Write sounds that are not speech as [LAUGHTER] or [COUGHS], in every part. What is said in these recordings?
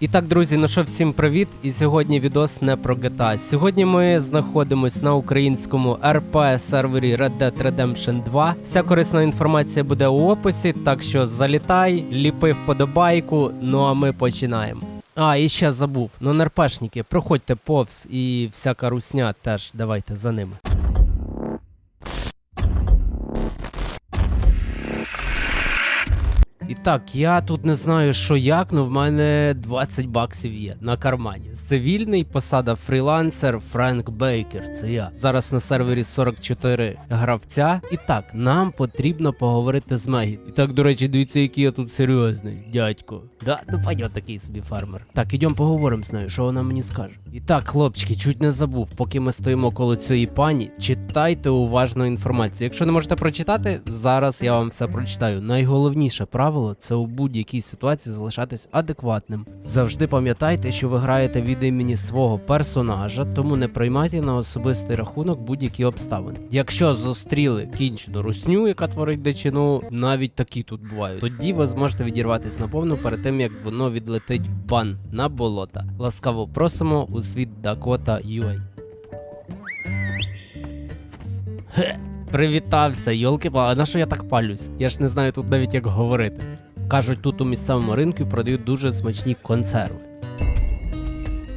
І так, друзі, ну що, всім привіт! І сьогодні відос не про GTA. Сьогодні ми знаходимось на українському РП сервері Red Dead Redemption 2. Вся корисна інформація буде у описі, так що залітай, ліпи вподобайку, ну а ми починаємо. А, і ще забув. Ну, нерпешники, проходьте повз і всяка русня теж давайте за ними. І так, я тут не знаю, що як, але в мене 20 баксів є на кармані. Цивільний посада фрілансер Френк Бейкер. Це я. Зараз на сервері 44 гравця. І так, нам потрібно поговорити з Мегі. І так, до речі, дивіться, який я тут серйозний, дядько. Да, ну пойдет такий собі фермер. Так, ідемо поговоримо з нею, що вона мені скаже. І так, хлопчики, чуть не забув, поки ми стоїмо коло цієї пані, читайте уважно інформацію. Якщо не можете прочитати, зараз я вам все прочитаю. Найголовніше правило це у будь-якій ситуації залишатись адекватним. Завжди пам'ятайте, що ви граєте від імені свого персонажа, тому не приймайте на особистий рахунок будь-які обставини. Якщо зустріли кінчену русню, яка творить дичину, навіть такі тут бувають. Тоді ви зможете відірватися наповну перед тим, як воно відлетить в бан на болота. Ласкаво просимо у світ Dakota UA. Хе, привітався, йолки а на що я так палюсь? Я ж не знаю тут навіть як говорити. Кажуть, тут у місцевому ринку продають дуже смачні консерви.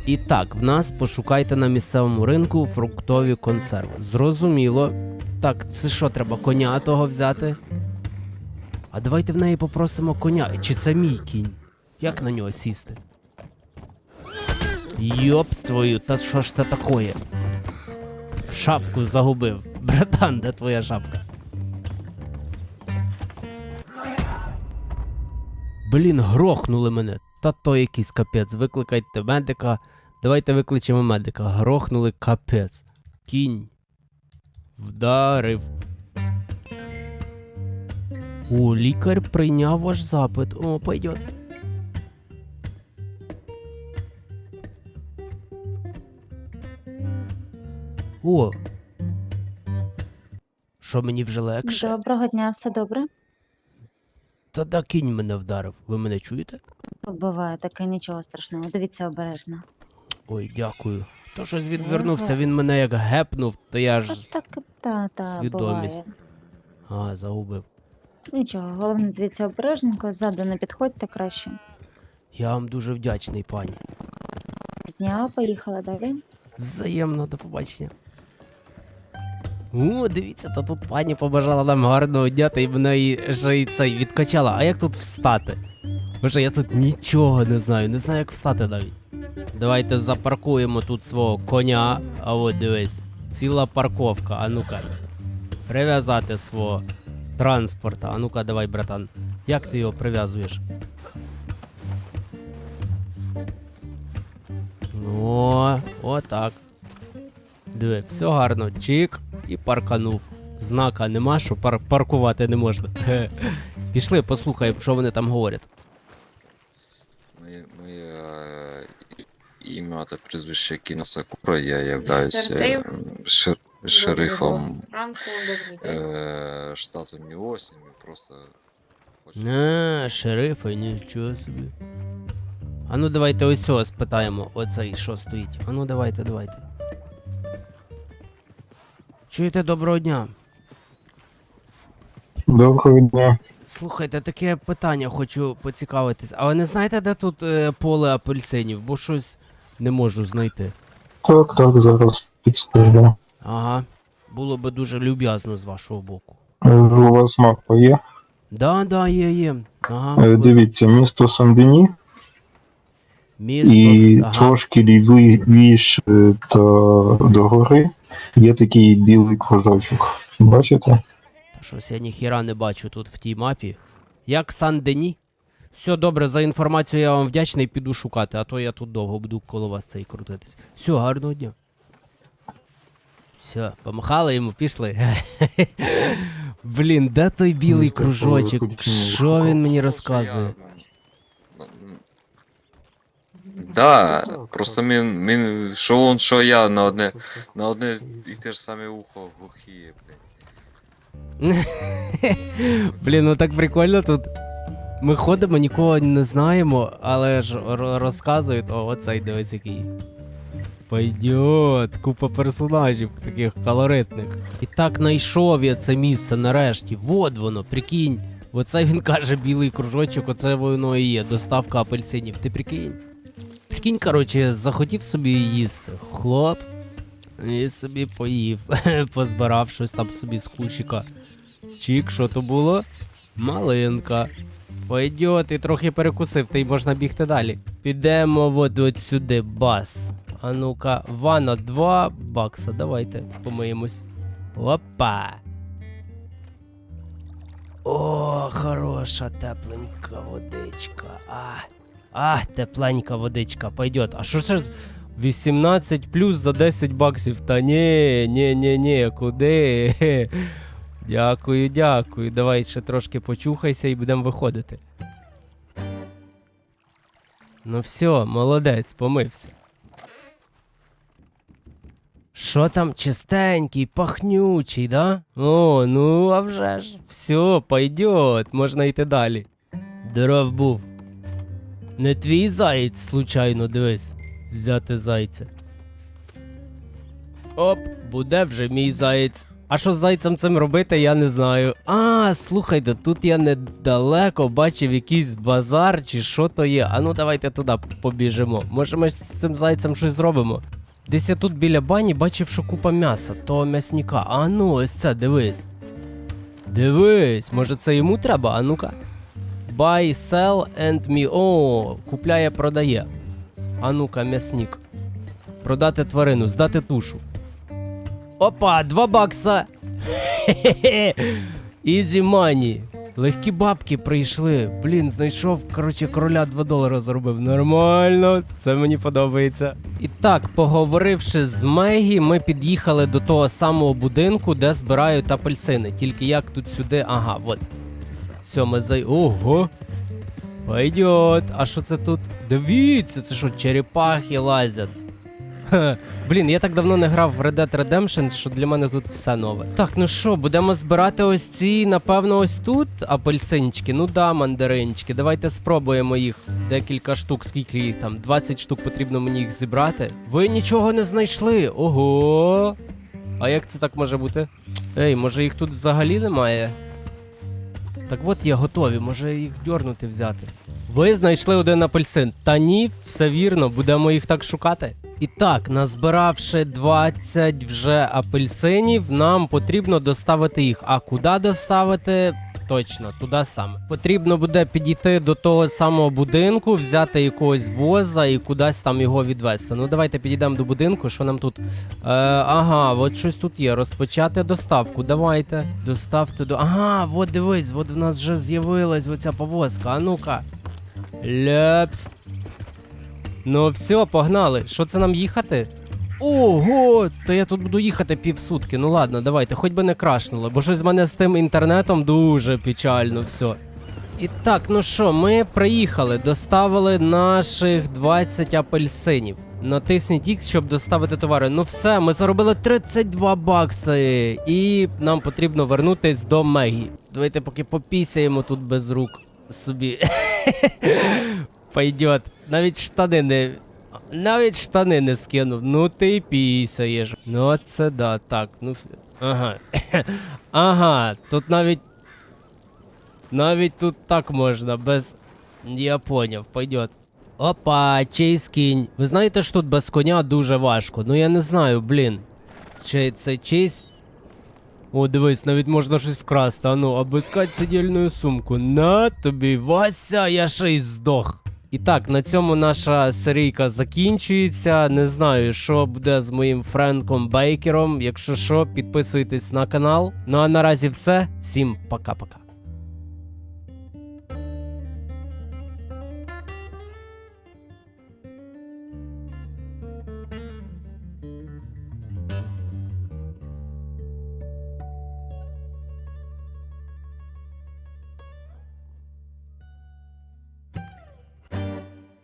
І так, в нас пошукайте на місцевому ринку фруктові консерви. Зрозуміло. Так, це що, треба коня того взяти? А давайте в неї попросимо коня. Чи це мій кінь? Як на нього сісти? Йоп твою, та що ж це такое? Шапку загубив. Братан, де твоя шапка? Блін, грохнули мене. Та то якийсь капець. Викликайте медика. Давайте викличемо медика. Грохнули капець. Кінь. Вдарив. О, лікар прийняв ваш запит. О, пойдет. О. Що мені вже легше? Доброго дня, все добре? Та да кінь мене вдарив. Ви мене чуєте? Буває таке нічого страшного. Дивіться обережно. Ой, дякую. То щось відвернувся, він мене як гепнув, то я ж. так, та, та, свідомість. буває. А, загубив. Нічого, головне дивіться обережненько, ззаду не підходьте краще. Я вам дуже вдячний, пані. Дня, поїхала далі. Взаємно, до побачення. О, дивіться, та тут пані побажала нам гарного дня, та й мене і ще й цей відкачала. А як тут встати? Боже, я тут нічого не знаю, не знаю, як встати навіть. Давайте запаркуємо тут свого коня. А от дивись, ціла парковка. А ну-ка. Прив'язати свого транспорта. А ну-ка, давай, братан. Як ти його прив'язуєш? О, отак. Диви, все гарно. Чик і парканув. Знака нема, що пар- паркувати не можна. [LAUGHS] Пішли, послухаємо, що вони там говорять. Моє, моє е, ім'я та прізвище Кіно Сакура, я являюсь е, шер, шерифом е, штату Міосі, просто хочу... А, шерифа, нічого собі. А ну давайте ось цього спитаємо, оцей що стоїть. А ну давайте, давайте. Чуєте, доброго дня. Доброго дня. Слухайте, таке питання хочу поцікавитись. А ви не знаєте, де тут е, поле апельсинів? Бо щось не можу знайти. Так, так, зараз підскажу. Ага. Було би дуже люб'язно з вашого боку. Е, У вас мапа є? Да, да, є, є. Ага. Е, Дивіться, місто Сандені Місто. і с- Ага. трошки лівіше та догори є такий білий кружочок. Бачите? Та Щось я ніхіра не бачу тут в тій мапі. Як Сан-Дені? Все добре, за інформацію я вам вдячний, піду шукати, а то я тут довго буду коло вас цей крутитись. Все, гарного дня. Все, помахали йому, пішли. [LAUGHS] Блін, де той білий кружочок? Що він мені розказує? я, м, Да, просто він, він, що он, що я на одне, на одне і те ж саме ухо глухіє, блядь. [LAUGHS] Блін, ну так прикольно тут. Ми ходимо, нікого не знаємо, але ж ро- розказують, о, оцей дивись який. Пойдет, купа персонажів таких колоритних. І так знайшов я це місце нарешті. Вот воно, прикинь. Оце він каже білий кружочок, оце воно і є. Доставка апельсинів. Ти прикинь? Прикинь, коротше, захотів собі їсти. Хлоп. І собі поїв. [LAUGHS] Позбирав щось там собі з кущика. Чік, що то було? Малинка. Пойдет, і трохи перекусив, та й можна бігти далі. Підемо от, от сюди, бас. А ну-ка, ванна 2 бакса. Давайте помиємось. Опа. О, хороша тепленька водичка. А, а тепленька водичка. Пойдет. А що ж 18 плюс за 10 баксів? Та ні, ні, ні, ні, куди? [LAUGHS] Дякую, дякую. Давай ще трошки почухайся і будемо виходити. Ну все, молодець, помився. Що там чистенький, пахнючий, да? О, ну а вже ж. Все, пойдет, можна йти далі. Здоров був. Не твій заєць, случайно, дивись. Взяти зайця. Оп, буде вже мій заєць. А що з зайцем цим робити, я не знаю. А, слухайте, тут я недалеко бачив якийсь базар чи що то є. А ну давайте туди побіжимо. Може ми з цим зайцем щось зробимо. Десь я тут біля бані бачив, що купа м'яса, того м'ясника. А ну, ось це, дивись. Дивись, може це йому треба? А ну-ка. Buy, sell and me. О, купляє, продає. А ну-ка, м'ясник. Продати тварину, здати тушу. Опа, 2 бакса. [LAUGHS] Ізі мані. Легкі бабки прийшли. Блін, знайшов, коротше, короля 2 долари заробив. Нормально, це мені подобається. І так, поговоривши з Мегі, ми під'їхали до того самого будинку, де збирають апельсини. Тільки як тут сюди. Ага, от. Ми зай. Ого. Пойдет. А що це тут? Дивіться, це що, черепахи лазять. Ха, Блін, я так давно не грав в Red Dead Redemption, що для мене тут все нове. Так, ну що, будемо збирати ось ці, напевно, ось тут апельсинчики. Ну да, мандаринчики. Давайте спробуємо їх. Декілька штук, скільки їх там? 20 штук потрібно мені їх зібрати. Ви нічого не знайшли. Ого. А як це так може бути? Ей, може їх тут взагалі немає? Так от є готові, може їх дьорнути взяти. Ви знайшли один апельсин. Та ні, все вірно, будемо їх так шукати. І так, назбиравши 20 вже апельсинів, нам потрібно доставити їх. А куди доставити? Точно, туди саме. Потрібно буде підійти до того самого будинку, взяти якогось воза і кудись там його відвести. Ну давайте підійдемо до будинку. Що нам тут? Е, ага, от щось тут є. Розпочати доставку. Давайте. Доставте до. Ага, от дивись, от в нас вже з'явилась оця повозка. А ну-ка. Ляпс. Ну все, погнали. Що це нам їхати? Ого, то я тут буду їхати півсутки. Ну ладно, давайте, хоч би не крашнуло, бо щось в мене з тим інтернетом дуже печально все. І так, ну що, ми приїхали, доставили наших 20 апельсинів. Натисніть X, щоб доставити товари. Ну все, ми заробили 32 бакси. І нам потрібно вернутись до Мегі. Давайте поки попісяємо тут без рук собі. [LAUGHS] Пойдет. Навіть штани не. Навіть штани не скинув. Ну ти й пісяєш. Ну це да, так. Ну ага. [COUGHS] ага, тут навіть. Навіть тут так можна, без. Я поняв, пойдет. Опа, чийсь кінь. Ви знаєте, що тут без коня дуже важко. Ну я не знаю, блін. Чи це чийсь. О, дивись, навіть можна щось вкрасти. Ану, обискать сидільну сумку. На тобі, Вася, я ще й здох. І так, на цьому наша серійка закінчується. Не знаю, що буде з моїм Френком Бейкером. Якщо що, підписуйтесь на канал. Ну а наразі все. Всім пока-пока.